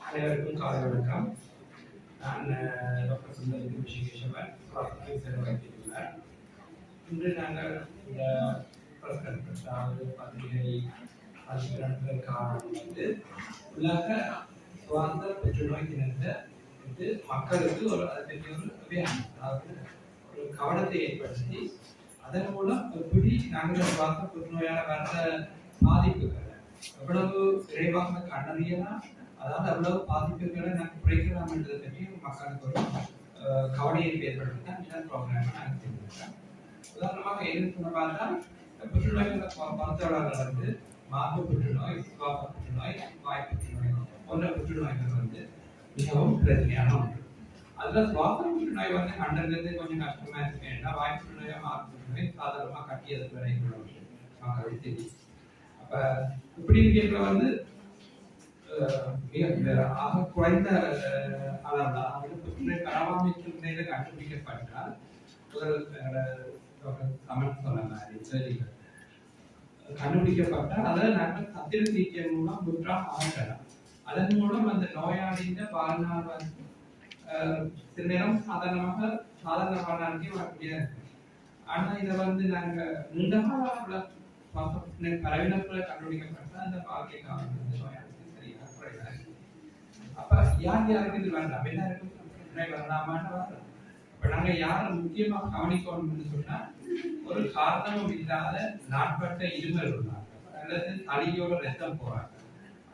அனைவருக்கும் காலை வணக்கம். நான் டாக்டர் சுந்தர் ரிஷிகேஷவன் ப்ராசஸிங் இன்று நாங்கள் இந்த பிரஸ் அதாவது பத்திரிகை பதிவு காரணம் வந்து உலக சுவாச புற்றுநோய் தினத்தை வந்து மக்களுக்கு ஒரு அதை பற்றி ஒரு அவேர்னஸ் அதாவது ஒரு கவனத்தை ஏற்படுத்தி அதன் மூலம் எப்படி நாங்கள் சுவாந்த புற்றுநோயால் வர்ற பாதிப்புகளை. எவ்வளவு விரைவாக கண்டறியலாம்? அதாவது அவ்வளவு பாதிப்புகளை நாங்கள் குறைக்கலாம் என்றதை பற்றி மக்களுக்கு ஒரு அஹ், ஏற்படுத்தி தான் இந்த ப்ரோக்ராம் நாங்கள் உதாரணமாக என்ன பார்த்தா புற்றுநோய்களை மருத்துவர்கள் வந்து மார்பு புற்றுநோய் சுவாச புற்றுநோய் வாய் புற்றுநோய் போன்ற புற்றுநோய்கள் வந்து மிகவும் பிரச்சனையான ஒன்று. அதில் சுவாச புற்றுநோய் வந்து கண்டறிஞ்சது கொஞ்சம் கஷ்டமா இருக்கு. ஏன்னா வாய் புற்றுநோய் மார்பு புற்றுநோய் சாதாரணமா கட்டியது வரைக்கும் ஒன்று. மக்களுக்கு தெரியும் இப்படி இருக்கின்ற வந்து ஆக குறைந்த அஹ், அளவுல அதாவது புற்றுநோய் பரவாமை நிலையில கண்டுபிடிக்கப்பட்டால் முதல் தமிழ் சொன்ன மாதிரி சரிங்க கண்டுபிடிக்கப்பட்டால் அதை நாங்கள் கத்திர சிகிச்சை மூலம் முற்றாக ஆகலாம் அதன் மூலம் அந்த நோயாளியின் வாழ்நாள் வந்து சில நேரம் சாதாரணமாக சாதாரண வாழ்நாளுக்கே வரக்கூடிய இருக்கு ஆனா இதை வந்து நாங்கள் நீண்ட கால பலவீனத்துல கண்டுபிடிக்கப்பட்ட அந்த வாழ்க்கை அப்ப யார் யாருக்கு இது வேண்டாம்? எல்லாருக்கும் வரலாமான்னு வரலாம் இப்ப நாங்க யாரை முக்கியமா கவனிக்கணும்னு சொன்னா ஒரு காரணமும் இல்லாத நாட்பட்ட இருமல் உள்ளாங்க அல்லது தலியோட ரத்தம் போறாங்க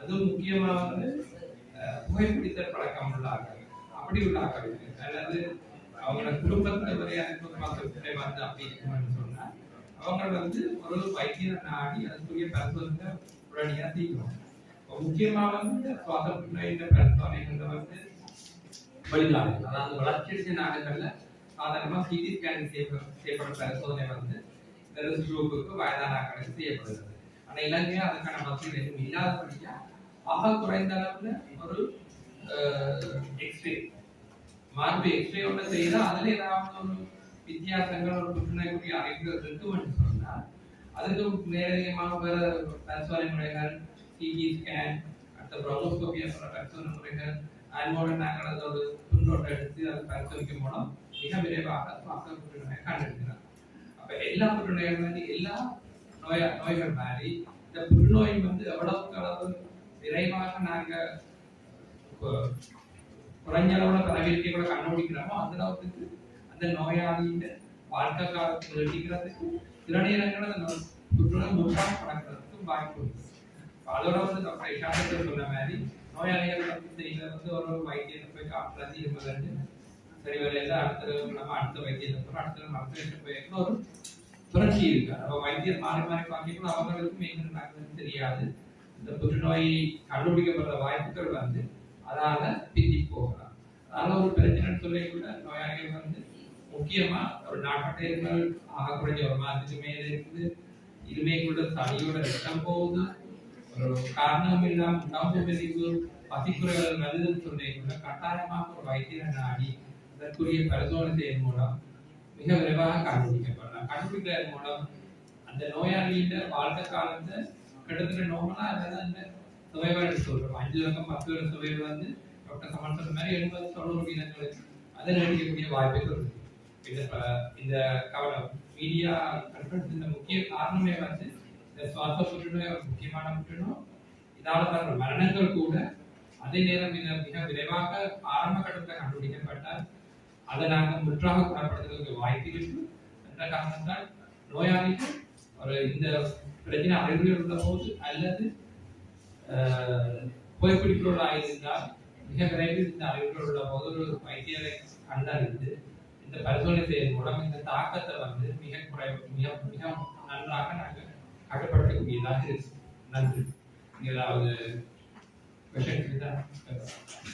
அதுவும் முக்கியமா வந்து அஹ், புகைப்பிடித்தல் பழக்கம் உள்ளாங்க அப்படி உள்ளாங்க அல்லது அவங்களோட குடும்பத்துல வரையான மக்கள் வந்து அப்படி இருக்கணும்னு சொன்னா அவங்க வந்து ஓரளவு வைத்தியரை நாடி அதுக்குரிய பரிசோதனை உடனடியாக செய்யணும் முக்கியமாக வந்து இந்த சுவாச புற்றுநோய் பரிசோதனைகளை வந்து வெளிநாடுகள் அதாவது வளர்ச்சியடைந்த நாடுகளில் சாதாரணமாக சிடி ஸ்கேன் செய்யப்படும் பரிசோதனை வந்து இந்த ரிஸ்க் குரூப்புக்கு வயதானாக்களுக்கு செய்யப்படுகிறது. ஆனால் இலங்கையா அதுக்கான வசதி எதுவும் இல்லாதபடியாக ஆக குறைந்த அளவில் ஒரு எக்ஸ்ரே மார்பு எக்ஸ்ரே ஒன்று செய்தால் அதில் ஏதாவது ஒரு வித்தியாசங்கள் ஒரு புற்றுநோய்க்குரிய அறிகுறிகள் இருக்கும்னு சொன்னால் அதுக்கு நேரடியமாக வேற பரிசோதனை முறைகள் சிடி ஸ்கேன் அடுத்த ப்ரோமோஸ்கோபி போன்ற பரிசோதனை முறைகள் அதன் நாங்கள் அதோட துண்டோட்டை எடுத்து அதை பரிசோதிக்கும் மூலம் மிக விரைவாக சுவாச புற்றுநோயை கண்டெடுக்கிறார் அப்ப எல்லா புற்றுநோய்கள் மாதிரி எல்லா நோய நோய்கள் மாதிரி இந்த புற்றுநோய் வந்து எவ்வளவுக்கு அளவு விரைவாக நாங்க குறைஞ்ச அளவுல பரவிருக்கை கூட கண்டுபிடிக்கிறோமோ அந்த அளவுக்கு அந்த நோயாளியின் வாழ்க்கை காலத்தை நீட்டிக்கிறதுக்கு சில நேரங்கள் அந்த புற்றுநோய் முற்றாக படக்கிறதுக்கு வாய்ப்பு இருக்கு அதோட வந்து டாக்டர் இஷாந்தர் சொன்ன மாதிரி நோயாளிகள் வந்து செய்யறது வந்து ஒரு வைத்தியத்தை போய் காட்டுறது இருப்பதற்கு சரி வரையில அடுத்த நம்ம அடுத்த வைத்தியத்தை போகிறோம் அடுத்த மருத்துவ போய் ஒரு புரட்சி இருக்கு. அப்போ வைத்தியர் மாறி மாறி பார்க்கணும் அவர்களுக்கும் எங்க நடக்குதுன்னு தெரியாது. இந்த புற்றுநோய் கண்டுபிடிக்கப்படுற வாய்ப்புகள் வந்து அதால பிந்தி போகலாம். அதனால ஒரு பிரச்சனை சொல்லி கூட நோயாளிகள் வந்து முக்கியமா ஒரு நாட்பட்ட ஆகக்கூடிய ஒரு மாதத்துக்கு மேல இருக்குது? இருமைக்குள்ள சளியோட ரத்தம் போகுது. ஒரு காரணம் இல்லாம உடம்பு மெலிவு பசிக்குறைகள் நல்லதுன்னு சொல்லி கட்டாயமாக ஒரு வைத்தியரை நாடி அதற்குரிய பரிசோதனை மூலம் மிக விரைவாக கண்டுபிடிக்கப்படலாம். கண்டுபிடிக்கிறது மூலம் அந்த நோயாளியிட வாழ்க்கை காலத்தை கிட்டத்தட்ட நோமலா அதாவது அந்த சுவைவாடு சொல்றோம். அஞ்சு வருஷம் பத்து வருஷம் சுவைகள் வந்து டாக்டர் சமன் மாதிரி எண்பது தொண்ணூறு வீதங்களுக்கு அதை நடிக்கக்கூடிய வாய்ப்பை இருக்கு இந்த இந்த கவனம் மீடியா கான்ஃபரன்ஸ் முக்கிய காரணமே வந்து இந்த சுவாச புற்றுநோய் ஒரு முக்கியமான புற்றுநோய் இதால வர மரணங்கள் கூட அதே நேரம் மிக மிக விரைவாக ஆரம்ப கட்டத்தில் கண்டுபிடிக்கப்பட்டால் அதை நாங்கள் முற்றாக குணப்படுத்துவதற்கு வாய்ப்பு இருக்கு. என்ற காரணத்தால் நோயாளிக்கு ஒரு இந்த பிரச்சனை அறிகுறி உள்ள போது அல்லது ஆஹ், ஆயிருந்தால் மிக விரைவில் இந்த அறிகுறிகள் உள்ள போது ஒரு வைத்தியரை கண்டறிந்து இந்த பரிசோதனை செய்வதன் மூலம் இந்த தாக்கத்தை வந்து மிக குறை மிக மிக நன்றாக நாங்கள் கட்டுப்படுத்தக்கூடியதாக இருக்கு. நன்றி. ஏதாவது கொஷன் கொஷின்